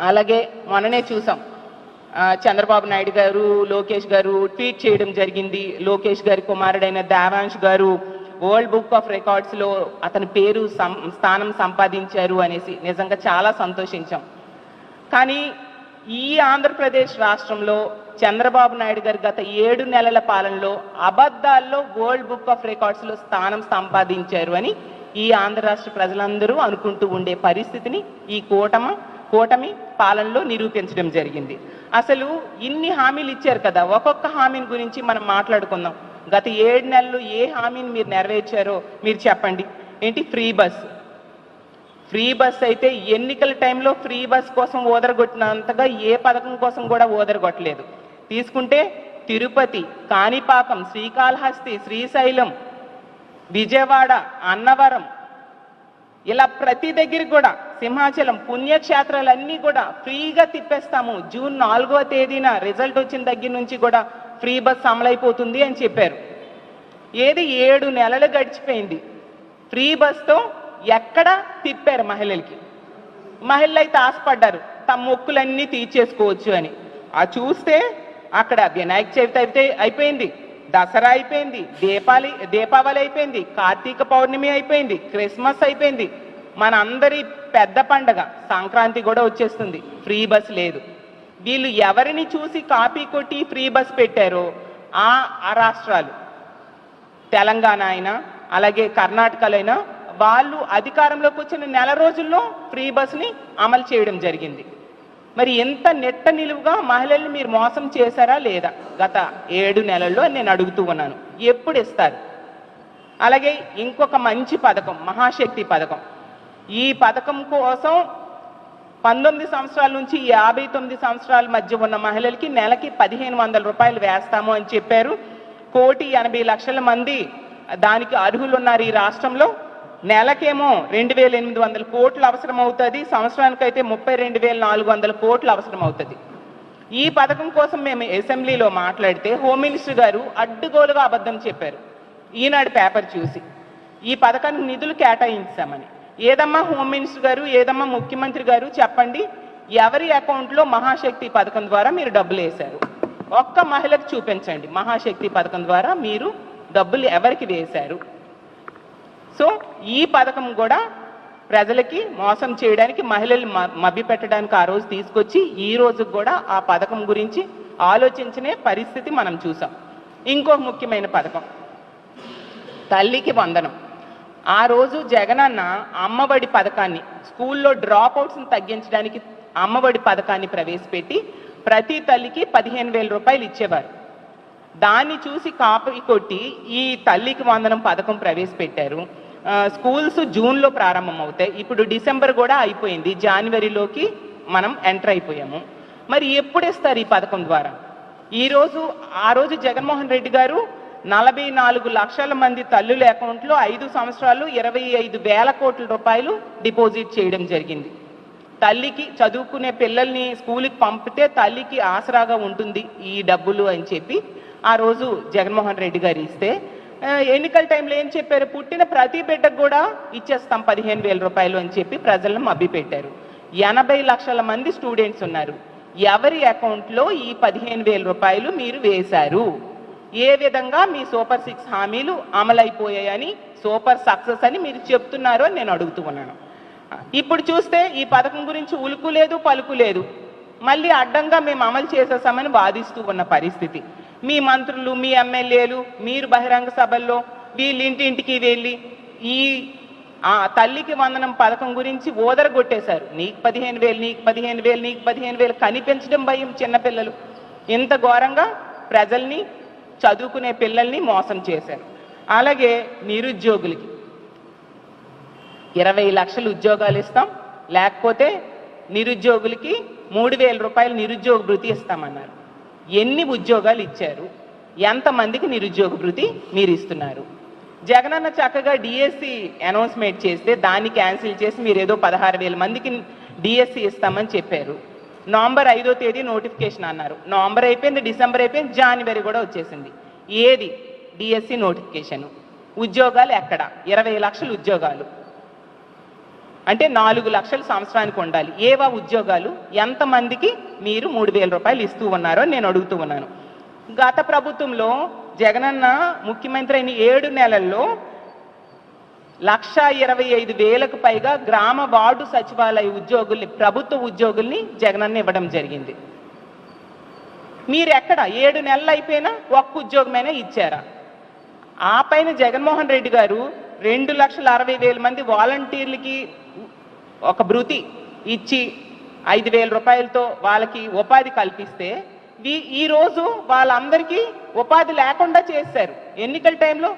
అలాగే మొన్ననే చూసాం. చంద్రబాబు నాయుడు గారు లోకేష్ గారు ట్వీట్ చేయడం జరిగింది. లోకేష్ గారి కుమారుడైన దేవాంష్ గారు వరల్డ్ బుక్ ఆఫ్ రికార్డ్స్లో అతని పేరు సం- స్థానం సంపాదించారు అనేసి నిజంగా చాలా సంతోషించాం. కానీ ఈ ఆంధ్రప్రదేశ్ రాష్ట్రంలో చంద్రబాబు నాయుడు గారు గత ఏడు నెలల పాలనలో అబద్ధాల్లో వరల్డ్ బుక్ ఆఫ్ రికార్డ్స్లో స్థానం సంపాదించారు అని ఈ ఆంధ్ర రాష్ట్ర ప్రజలందరూ అనుకుంటూ ఉండే పరిస్థితిని ఈ కూటమి కూటమి పాలనలో నిరూపించడం జరిగింది. అసలు ఇన్ని హామీలు ఇచ్చారు కదా ఒక్కొక్క హామీని గురించి మనం మాట్లాడుకుందాం. గత ఏడు నెలలు ఏ హామీని మీరు నెరవేర్చారో మీరు చెప్పండి. ఏంటి? Free bus. ఫ్రీ బస్ అయితే ఎన్నికల టైంలో ఫ్రీ బస్ కోసం ఓదరగొట్టినంతగా ఏ పథకం కోసం కూడా ఓదరగొట్టలేదు. తీసుకుంటే తిరుపతి కాణిపాకం శ్రీకాళహస్తి శ్రీశైలం విజయవాడ అన్నవరం ఇలా ప్రతి దగ్గర కూడా సింహాచలం పుణ్యక్షేత్రాలన్నీ కూడా ఫ్రీగా తిప్పేస్తాము. జూన్ నాలుగవ తేదీన రిజల్ట్ వచ్చిన దగ్గర నుంచి కూడా ఫ్రీ బస్ అమలైపోతుంది అని చెప్పారు. ఏది ఏడు నెలలు గడిచిపోయింది. ఫ్రీ బస్తో ఎక్కడ తిప్పారు మహిళలకి? మహిళలు అయితే ఆశపడ్డారు తమ మొక్కులన్నీ తీర్చేసుకోవచ్చు అని. ఆ చూస్తే అక్కడ వినాయక చవితి అయితే అయిపోయింది దసరా అయిపోయింది దీపావళి దీపావళి అయిపోయింది కార్తీక పౌర్ణమి అయిపోయింది క్రిస్మస్ అయిపోయింది. మన అందరి పెద్ద పండగ. సంక్రాంతి కూడా వచ్చేస్తుంది. ఫ్రీ బస్ లేదు. వీళ్ళు ఎవరిని చూసి కాపీ కొట్టి ఫ్రీ బస్ పెట్టారో ఆ ఆ రాష్ట్రాలు. తెలంగాణ అయినా అలాగే కర్ణాటకలో అయినా వాళ్ళు అధికారంలోకి వచ్చిన నెల రోజుల్లో ఫ్రీ బస్ని అమలు చేయడం జరిగింది. మరి ఎంత నెట్ట నిలువుగా మహిళల్ని మీరు మోసం చేశారా లేదా? గత ఏడు నెలల్లో నేను అడుగుతూ ఉన్నాను. ఎప్పుడు ఇస్తారు? అలాగే ఇంకొక మంచి పథకం మహాశక్తి పథకం. ఈ పథకం కోసం పంతొమ్మిది సంవత్సరాల నుంచి యాభై తొమ్మిది సంవత్సరాల మధ్య ఉన్న మహిళలకి నెలకి పదిహేను వందల రూపాయలు వేస్తాము అని చెప్పారు. కోటి ఎనభై లక్షల మంది దానికి అర్హులు ఉన్నారు ఈ రాష్ట్రంలో. నెలకేమో రెండు వేల ఎనిమిది వందల కోట్లు అవసరం అవుతుంది సంవత్సరానికైతే ముప్పై రెండు వేల నాలుగు వందల కోట్లు అవసరం అవుతుంది ఈ పథకం కోసం మేము అసెంబ్లీలో మాట్లాడితే హోమ్ మినిస్టర్ గారు అడ్డుగోలుగా అబద్ధం చెప్పారు. ఈనాడు పేపర్ చూసి ఈ పథకానికి నిధులు కేటాయించామని. ఏదమ్మా హోమ్ మినిస్టర్ గారు ఏదమ్మా ముఖ్యమంత్రి గారు చెప్పండి? ఎవరి అకౌంట్లో మహాశక్తి పథకం ద్వారా మీరు డబ్బులు వేశారు? ఒక్క మహిళకు చూపించండి. మహాశక్తి పథకం ద్వారా మీరు డబ్బులు ఎవరికి వేశారు? సో ఈ పథకం కూడా ప్రజలకి మోసం చేయడానికి మహిళలు మభ్య పెట్టడానికి ఆ రోజు తీసుకొచ్చి ఈ రోజు కూడా ఆ పథకం గురించి ఆలోచించనే పరిస్థితి మనం చూసాం. ఇంకో ముఖ్యమైన పథకం. తల్లికి వందనం. ఆ రోజు జగనన్న అమ్మఒడి పథకాన్ని స్కూల్లో డ్రాప్ అవుట్స్ని తగ్గించడానికి అమ్మఒడి పథకాన్ని ప్రవేశపెట్టి ప్రతి తల్లికి పదిహేను వేల రూపాయలు ఇచ్చేవారు. దాన్ని చూసి కాపీ కొట్టి ఈ తల్లికి వందనం పథకం ప్రవేశపెట్టారు. స్కూల్స్ జూన్లో ప్రారంభం అవుతాయి ఇప్పుడు డిసెంబర్ కూడా అయిపోయింది. జనవరిలోకి మనం ఎంటర్ అయిపోయాము. మరి ఎప్పుడు ఇస్తారు ఈ పథకం ద్వారా? ఈరోజు ఆ రోజు జగన్మోహన్ రెడ్డి గారు నలభై నాలుగు లక్షల మంది తల్లుల అకౌంట్లో ఐదు సంవత్సరాలు ఇరవై ఐదు వేల కోట్ల రూపాయలు డిపాజిట్ చేయడం జరిగింది. తల్లికి చదువుకునే పిల్లల్ని స్కూల్కి పంపితే తల్లికి ఆసరాగా ఉంటుంది ఈ డబ్బులు అని చెప్పి ఆ రోజు జగన్మోహన్ రెడ్డి గారు ఇస్తే ఎన్నికల టైంలో ఏం చెప్పారు? పుట్టిన ప్రతి బిడ్డకు కూడా ఇచ్చేస్తాం పదిహేను వేల రూపాయలు అని చెప్పి ప్రజలను మభ్యపెట్టారు. ఎనభై లక్షల మంది స్టూడెంట్స్ ఉన్నారు. ఎవరి అకౌంట్లో ఈ పదిహేను వేల రూపాయలు మీరు వేశారు? ఏ విధంగా మీ సూపర్ సిక్స్ హామీలు అమలైపోయాయని సూపర్ సక్సెస్ అని మీరు చెప్తున్నారో అని నేను అడుగుతూ ఉన్నాను. ఇప్పుడు చూస్తే ఈ పథకం గురించి ఉలుకు లేదు పలుకు లేదు. మళ్ళీ అడ్డంగా మేము అమలు చేసేసామని బాధిస్తూ ఉన్న పరిస్థితి. మీ మంత్రులు మీ ఎమ్మెల్యేలు మీరు బహిరంగ సభల్లో వీళ్ళింటింటికి వెళ్ళి ఈ ఆ తల్లికి వందనం పథకం గురించి ఓదరగొట్టేశారు. నీకు పదిహేను వేలు నీకు పదిహేను వేలు నీకు పదిహేను వేలు కనిపించడం భయం చిన్నపిల్లలు. ఇంత ఘోరంగా ప్రజల్ని చదువుకునే పిల్లల్ని మోసం చేశారు. అలాగే నిరుద్యోగులకి. ఇరవై లక్షలు ఉద్యోగాలు ఇస్తాం లేకపోతే నిరుద్యోగులకి మూడు వేల రూపాయలు నిరుద్యోగ భృతి ఇస్తామన్నారు. ఎన్ని ఉద్యోగాలు ఇచ్చారు? ఎంతమందికి నిరుద్యోగ భృతి మీరు ఇస్తున్నారు? జగనన్న చక్కగా డిఎస్సి అనౌన్స్మెంట్ చేస్తే దాన్ని క్యాన్సిల్ చేసి మీరు ఏదో పదహారు వేల మందికి డిఎస్సి ఇస్తామని చెప్పారు. నవంబర్ ఐదో తేదీ నోటిఫికేషన్ అన్నారు. నవంబర్ అయిపోయింది డిసెంబర్ అయిపోయింది జనవరి కూడా వచ్చేసింది. ఏది? డిఎస్సి నోటిఫికేషన్ ఉద్యోగాలు ఎక్కడ? ఇరవై లక్షల ఉద్యోగాలు. అంటే నాలుగు లక్షలు సంవత్సరానికి ఉండాలి. ఏవా ఉద్యోగాలు? ఎంతమందికి మీరు మూడు వేల రూపాయలు ఇస్తూ ఉన్నారో నేను అడుగుతూ ఉన్నాను. గత ప్రభుత్వంలో జగనన్న ముఖ్యమంత్రి అయిన ఏడు నెలల్లో లక్ష ఇరవై ఐదు వేలకు పైగా గ్రామ వార్డు సచివాలయ ఉద్యోగుల్ని ప్రభుత్వ ఉద్యోగుల్ని జగనన్న ఇవ్వడం జరిగింది. మీరు ఎక్కడ ఏడు నెలలు అయిపోయినా ఒక్క ఉద్యోగమైనా ఇచ్చారా? ఆ పైన జగన్మోహన్ రెడ్డి గారు రెండు లక్షల అరవై వేల మంది వాలంటీర్లకి ఒక భృతి ఇచ్చి ఐదు వేల రూపాయలతో వాళ్ళకి ఉపాధి కల్పిస్తే ఈ రోజు వాళ్ళందరికీ ఉపాధి లేకుండా చేశారు. ఎన్నికల టైంలో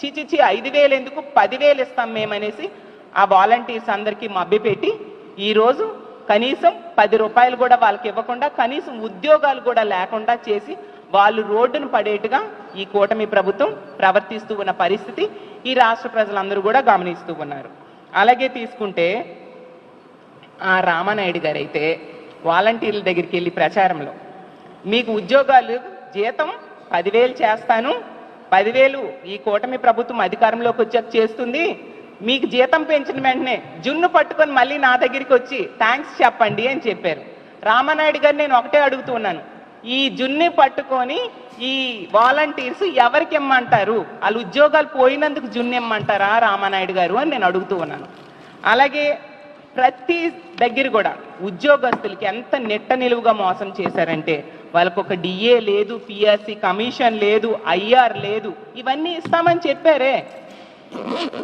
చిచిచి ఐదు వేలు ఎందుకు? పదివేలు ఇస్తాం మేమనేసి ఆ వాలంటీర్స్ అందరికీ మభ్యపెట్టి ఈరోజు కనీసం పది రూపాయలు కూడా వాళ్ళకి ఇవ్వకుండా కనీసం ఉద్యోగాలు కూడా లేకుండా చేసి వాళ్ళు రోడ్డును పడేట్టుగా ఈ కూటమి ప్రభుత్వం ప్రవర్తిస్తూ ఉన్న పరిస్థితి ఈ రాష్ట్ర ప్రజలందరూ కూడా గమనిస్తూ ఉన్నారు. అలాగే తీసుకుంటే ఆ రామానాయుడు గారు అయితే వాలంటీర్ల దగ్గరికి వెళ్ళి ప్రచారంలో మీకు ఉద్యోగాలు జీతం పదివేలు చేస్తాను పదివేలు ఈ కూటమి ప్రభుత్వం అధికారంలోకి వచ్చాక చేస్తుంది. మీకు జీతం పెంచిన వెంటనే జున్ను పట్టుకొని మళ్ళీ నా దగ్గరికి వచ్చి థ్యాంక్స్ చెప్పండి అని చెప్పారు. రామానాయుడు గారు నేను ఒకటే అడుగుతున్నాను ఈ జున్ని పట్టుకొని ఈ వాలంటీర్స్ ఎవరికి ఇమ్మంటారు? వాళ్ళ ఉద్యోగాలు పోయినందుకు జున్ను ఇమ్మంటారా రామానాయుడు గారు అని నేను అడుగుతూ ఉన్నాను. అలాగే ప్రతి దగ్గర కూడా ఉద్యోగస్తులకి ఎంత నెట్ట నిలువుగా మోసం చేశారంటే వాళ్ళకు ఒక డిఏ లేదు పిఎస్సి కమిషన్ లేదు ఐఆర్ లేదు. ఇవన్నీ ఇస్తామని చెప్పారే.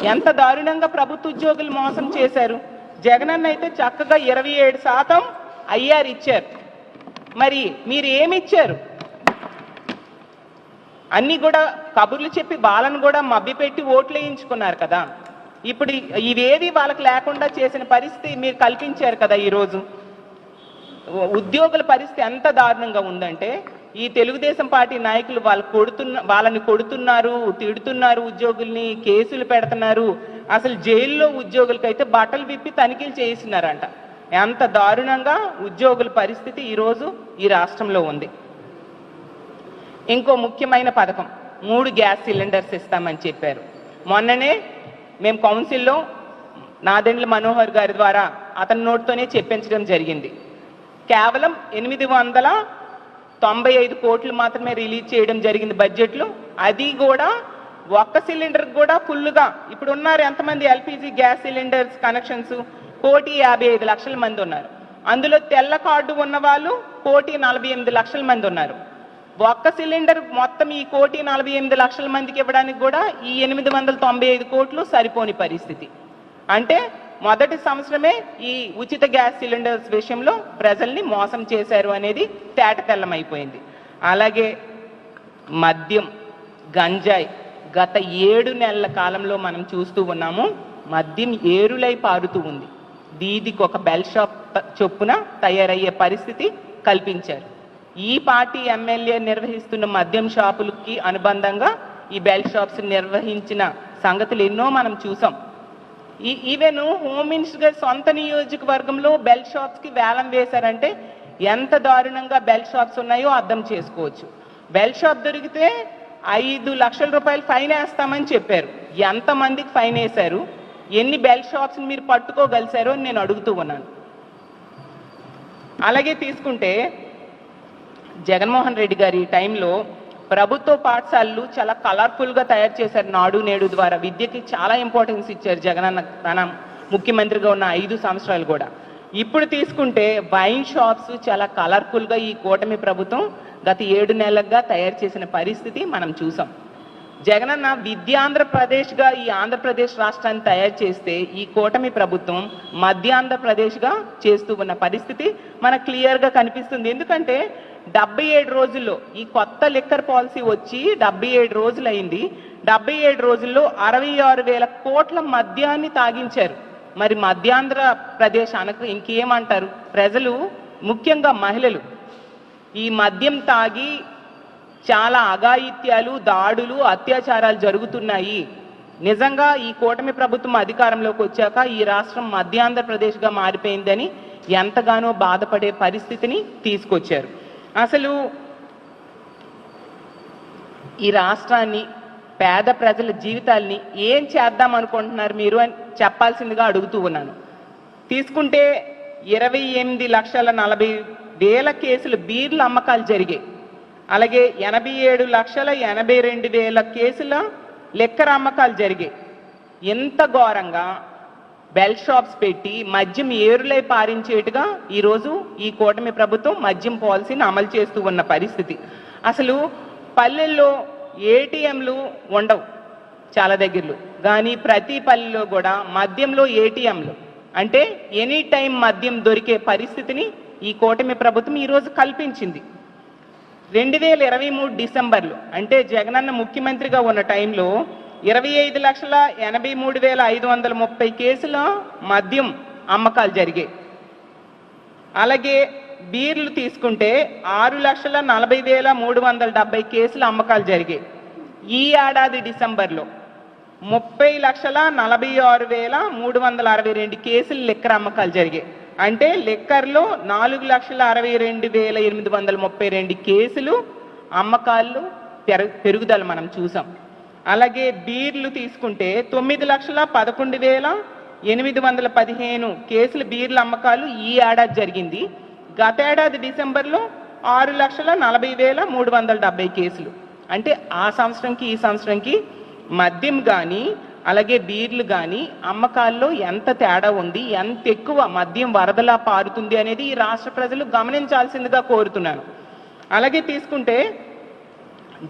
ఎంత దారుణంగా ప్రభుత్వ ఉద్యోగులు మోసం చేశారు. జగనన్న అయితే చక్కగా ఇరవై ఏడు శాతం ఐఆర్ ఇచ్చారు. మరి మీరు ఏమి ఇచ్చారు? అన్ని కూడా కబుర్లు చెప్పి బాలను కూడా మభ్యపెట్టి ఓట్లు వేయించుకున్నారు కదా. ఇప్పుడు ఇవేవి వాళ్ళకి లేకుండా చేసిన పరిస్థితి మీరు కల్పించారు కదా ఈరోజు. ఉద్యోగుల పరిస్థితి ఎంత దారుణంగా ఉందంటే ఈ తెలుగుదేశం పార్టీ నాయకులు వాళ్ళు కొడుతున్న వాళ్ళని కొడుతున్నారు తిడుతున్నారు ఉద్యోగుల్ని కేసులు పెడుతున్నారు. అసలు జైల్లో ఉద్యోగులకైతే బట్టలు విప్పి తనిఖీలు చేయిస్తున్నారంట. ఎంత దారుణంగా ఉద్యోగుల పరిస్థితి ఈరోజు ఈ రాష్ట్రంలో ఉంది. ఇంకో ముఖ్యమైన పథకం మూడు గ్యాస్ సిలిండర్స్ ఇస్తామని చెప్పారు. మొన్ననే మేము కౌన్సిల్లో నాదెండ్ల మనోహర్ గారి ద్వారా అతని నోటితోనే చెప్పించడం జరిగింది. కేవలం ఎనిమిది వందల తొంభై ఐదు కోట్లు మాత్రమే రిలీజ్ చేయడం జరిగింది బడ్జెట్లో. అది కూడా ఒక్క సిలిండర్ కూడా ఫుల్గా ఇప్పుడు ఉన్నారు ఎంతమంది ఎల్పిజి గ్యాస్ సిలిండర్స్ కనెక్షన్స్? కోటి యాభై ఐదు లక్షల మంది ఉన్నారు. అందులో తెల్ల కార్డు ఉన్న వాళ్ళు కోటి నలభై ఎనిమిది లక్షల మంది ఉన్నారు. ఒక్క సిలిండర్ మొత్తం ఈ కోటి నలభై ఎనిమిది లక్షల మందికి ఇవ్వడానికి కూడా ఈ ఎనిమిది వందల తొంభై ఐదు కోట్లు సరిపోని పరిస్థితి. అంటే మొదటి సంవత్సరమే ఈ ఉచిత గ్యాస్ సిలిండర్స్ విషయంలో ప్రజల్ని మోసం చేశారు అనేది తేట తెల్లమైపోయింది అలాగే మద్యం గంజాయి గత ఏడు నెలల కాలంలో మనం చూస్తూ ఉన్నాము మద్యం ఏరులై పారుతూ ఉంది. దీదికి ఒక బెల్ షాప్ చొప్పున తయారయ్యే పరిస్థితి కల్పించారు. ఈ పార్టీ ఎమ్మెల్యే నిర్వహిస్తున్న మద్యం షాపులకి అనుబంధంగా ఈ బెల్ షాప్స్ నిర్వహించిన సంగతులు ఎన్నో మనం చూసాం. ఈవెన్ హోమ్ మినిస్టర్ గారి సొంత నియోజకవర్గంలో బెల్ షాప్స్కి వేలం వేశారంటే ఎంత దారుణంగా బెల్ షాప్స్ ఉన్నాయో అర్థం చేసుకోవచ్చు. బెల్ షాప్ దొరికితే ఐదు లక్షల రూపాయలు ఫైన్ వేస్తామని చెప్పారు. ఎంతమందికి ఫైన్ వేశారు? ఎన్ని బెల్ షాప్స్ని మీరు పట్టుకోగలిశారో అని నేను అడుగుతూ ఉన్నాను. అలాగే తీసుకుంటే జగన్మోహన్ రెడ్డి గారి టైంలో ప్రభుత్వ పాఠశాలలు చాలా కలర్ఫుల్గా తయారు చేశారు నాడు నేడు ద్వారా. విద్యకి చాలా ఇంపార్టెన్స్ ఇచ్చారు జగనన్న తన ముఖ్యమంత్రిగా ఉన్న ఐదు సంవత్సరాలు కూడా. ఇప్పుడు తీసుకుంటే వైన్ షాప్స్ చాలా కలర్ఫుల్గా ఈ కూటమి ప్రభుత్వం గత ఏడు నెలలుగా తయారు చేసిన పరిస్థితి మనం చూసాం. జగనన్న విద్యాంధ్రప్రదేశ్గా ఈ ఆంధ్రప్రదేశ్ రాష్ట్రాన్ని తయారు చేస్తే ఈ కూటమి ప్రభుత్వం మధ్యాంధ్రప్రదేశ్గా చేస్తూ ఉన్న పరిస్థితి మనకు క్లియర్గా కనిపిస్తుంది. ఎందుకంటే డెబ్బై ఏడు రోజుల్లో ఈ కొత్త లిక్కర్ పాలసీ వచ్చి డెబ్బై ఏడు రోజులు అయింది డెబ్బై ఏడు రోజుల్లో అరవై ఆరు వేల కోట్ల మద్యాన్ని తాగించారు. మరి మధ్యాంధ్ర ప్రదేశ్ అనకు ఇంకేమంటారు? ప్రజలు ముఖ్యంగా మహిళలు ఈ మద్యం తాగి చాలా అఘాయిత్యాలు దాడులు అత్యాచారాలు జరుగుతున్నాయి. నిజంగా ఈ కూటమి ప్రభుత్వం అధికారంలోకి వచ్చాక ఈ రాష్ట్రం మధ్యాంధ్రప్రదేశ్గా మారిపోయిందని ఎంతగానో బాధపడే పరిస్థితిని తీసుకొచ్చారు. అసలు ఈ రాష్ట్రాన్ని పేద ప్రజల జీవితాల్ని ఏం చేద్దాం అనుకుంటున్నారు మీరు అని చెప్పాల్సిందిగా అడుగుతూ ఉన్నాను. తీసుకుంటే ఇరవై ఎనిమిది లక్షల నలభై వేల కేసులు బీర్ల అమ్మకాలు జరిగాయి. అలాగే ఎనభై ఏడు లక్షల ఎనభై రెండు వేల కేసుల లెక్కర అమ్మకాలు జరిగాయి. ఎంత ఘోరంగా బెల్ షాప్స్ పెట్టి మద్యం ఏరులై పారించేట్టుగా ఈరోజు ఈ కూటమి ప్రభుత్వం మద్యం పాలసీని అమలు చేస్తూ ఉన్న పరిస్థితి. అసలు పల్లెల్లో ఏటీఎంలు ఉండవు చాలా దగ్గరలో. కానీ ప్రతి పల్లెలో కూడా మద్యంలో ఏటీఎంలు. అంటే ఎనీ టైం మద్యం దొరికే పరిస్థితిని ఈ కూటమి ప్రభుత్వం ఈరోజు కల్పించింది. రెండు వేల ఇరవై మూడు డిసెంబర్లో అంటే జగనన్న ముఖ్యమంత్రిగా ఉన్న టైంలో ఇరవై ఐదు లక్షల ఎనభై మూడు వేల ఐదు వందల ముప్పై కేసులు మద్యం అమ్మకాలు జరిగాయి. అలాగే బీర్లు తీసుకుంటే ఆరు లక్షల నలభై వేల మూడు వందల డెబ్బై కేసులు అమ్మకాలు జరిగాయి. ఈ ఏడాది డిసెంబర్లో ముప్పై లక్షల నలభై ఆరు వేల మూడు వందల అరవై రెండు కేసులు లెక్కర అమ్మకాలు జరిగాయి. అంటే లెక్కర్లో నాలుగు లక్షల అరవై రెండు వేల ఎనిమిది వందల ముప్పై రెండు కేసులు అమ్మకాలు పెరు పెరుగుదల మనం చూసాం. అలాగే బీర్లు తీసుకుంటే తొమ్మిది లక్షల పదకొండు వేల ఎనిమిది వందల పదిహేను కేసులు బీర్ల అమ్మకాలు ఈ ఏడాది జరిగింది. గత ఏడాది డిసెంబర్లో ఆరు లక్షల నలభై వేల మూడు వందల డెబ్బై కేసులు. అంటే ఆ సంవత్సరంకి ఈ సంవత్సరంకి మద్యం కానీ అలాగే బీర్లు కానీ అమ్మకాల్లో ఎంత తేడా ఉంది ఎంత ఎక్కువ మద్యం వరదలా పారుతుంది అనేది ఈ రాష్ట్ర ప్రజలు గమనించాల్సిందిగా కోరుతున్నాను. అలాగే తీసుకుంటే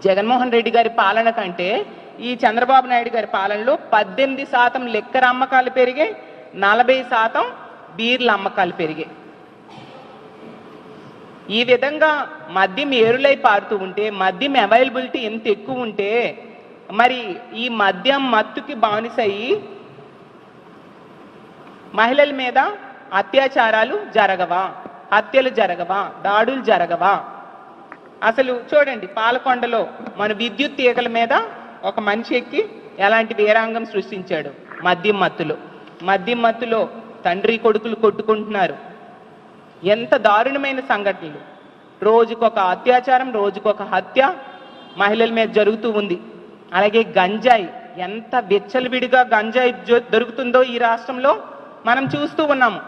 జగన్మోహన్ రెడ్డి గారి పాలన కంటే ఈ చంద్రబాబు నాయుడు గారి పాలనలో పద్దెనిమిది శాతం లెక్కర అమ్మకాలు పెరిగాయి నలభై శాతం బీర్ల అమ్మకాలు పెరిగాయి. ఈ విధంగా మద్యం ఏరులై పారుతూ ఉంటే మద్యం అవైలబిలిటీ ఎంత ఎక్కువ ఉంటే మరి ఈ మద్యం మత్తుకి బానిసయ్యి మహిళల మీద అత్యాచారాలు జరగవా? హత్యలు జరగవా? దాడులు జరగవా? అసలు చూడండి పాలకొండలో మన విద్యుత్ తీగల మీద ఒక మనిషి ఎక్కి ఎలాంటి వీరాంగం సృష్టించాడు? మద్యం మత్తులో. మద్యం మత్తులో తండ్రి కొడుకులు కొట్టుకుంటున్నారు. ఎంత దారుణమైన సంఘటనలు. రోజుకొక అత్యాచారం రోజుకొక హత్య మహిళల మీద జరుగుతూ ఉంది. అలాగే గంజాయి. ఎంత విచ్చలవిడిగా గంజాయి దొరుకుతుందో ఈ రాష్ట్రంలో మనం చూస్తూ ఉన్నాము.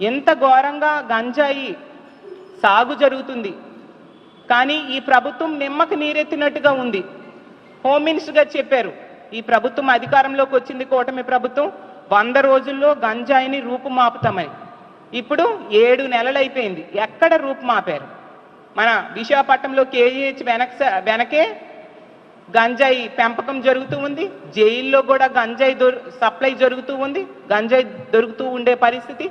ఎంత ఘోరంగా గంజాయి సాగు జరుగుతుంది. కానీ ఈ ప్రభుత్వం నిమ్మకి నీరెత్తినట్టుగా ఉంది. హోమ్ మినిస్టర్ గారు చెప్పారు. ఈ ప్రభుత్వం అధికారంలోకి వచ్చింది కూటమి ప్రభుత్వం. వంద రోజుల్లో గంజాయిని రూపుమాపుతామని. ఇప్పుడు ఏడు నెలలు అయిపోయింది. ఎక్కడ రూపుమాపారు? మన విశాఖపట్నంలో కేజీహెచ్ వెనక వెనకే గంజాయి పెంపకం జరుగుతూ ఉంది. జైల్లో కూడా గంజాయి సప్లై జరుగుతూ ఉంది. గంజాయి దొరుకుతూ ఉండే పరిస్థితి.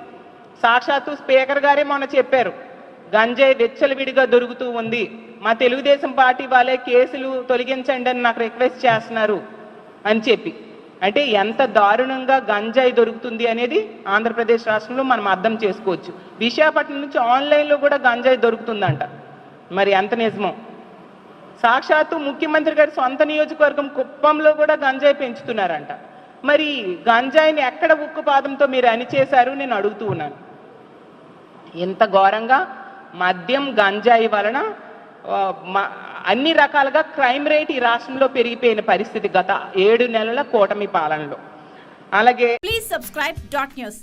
సాక్షాత్తు స్పీకర్ గారే మొన్న చెప్పారు. గంజాయి వెచ్చలవిడిగా దొరుకుతూ ఉంది. మా తెలుగుదేశం పార్టీ వాళ్ళే కేసులు తొలగించండి అని నాకు రిక్వెస్ట్ చేస్తున్నారు అని చెప్పి. అంటే ఎంత దారుణంగా గంజాయి దొరుకుతుంది అనేది ఆంధ్రప్రదేశ్ రాష్ట్రంలో మనం అర్థం చేసుకోవచ్చు. విశాఖపట్నం నుంచి ఆన్లైన్లో కూడా గంజాయి దొరుకుతుందంట. మరి ఎంత నిజమో. సాక్షాత్తు ముఖ్యమంత్రి గారి సొంత నియోజకవర్గం కుప్పంలో కూడా గంజాయి పెంచుతున్నారంట. మరి గంజాయిని ఎక్కడ ఉక్కు పాదంతో మీరు అణిచేశారు? నేను అడుగుతూ ఉన్నాను. ఇంత ఘోరంగా మద్యం గంజాయి వలన మ- అన్ని రకాలుగా క్రైమ్ రేట్ ఈ రాష్ట్రంలో పెరిగిపోయిన పరిస్థితి గత ఏడు నెలల కూటమి పాలనలో. అలాగే ప్లీజ్ సబ్స్క్రైబ్ డాట్ న్యూస్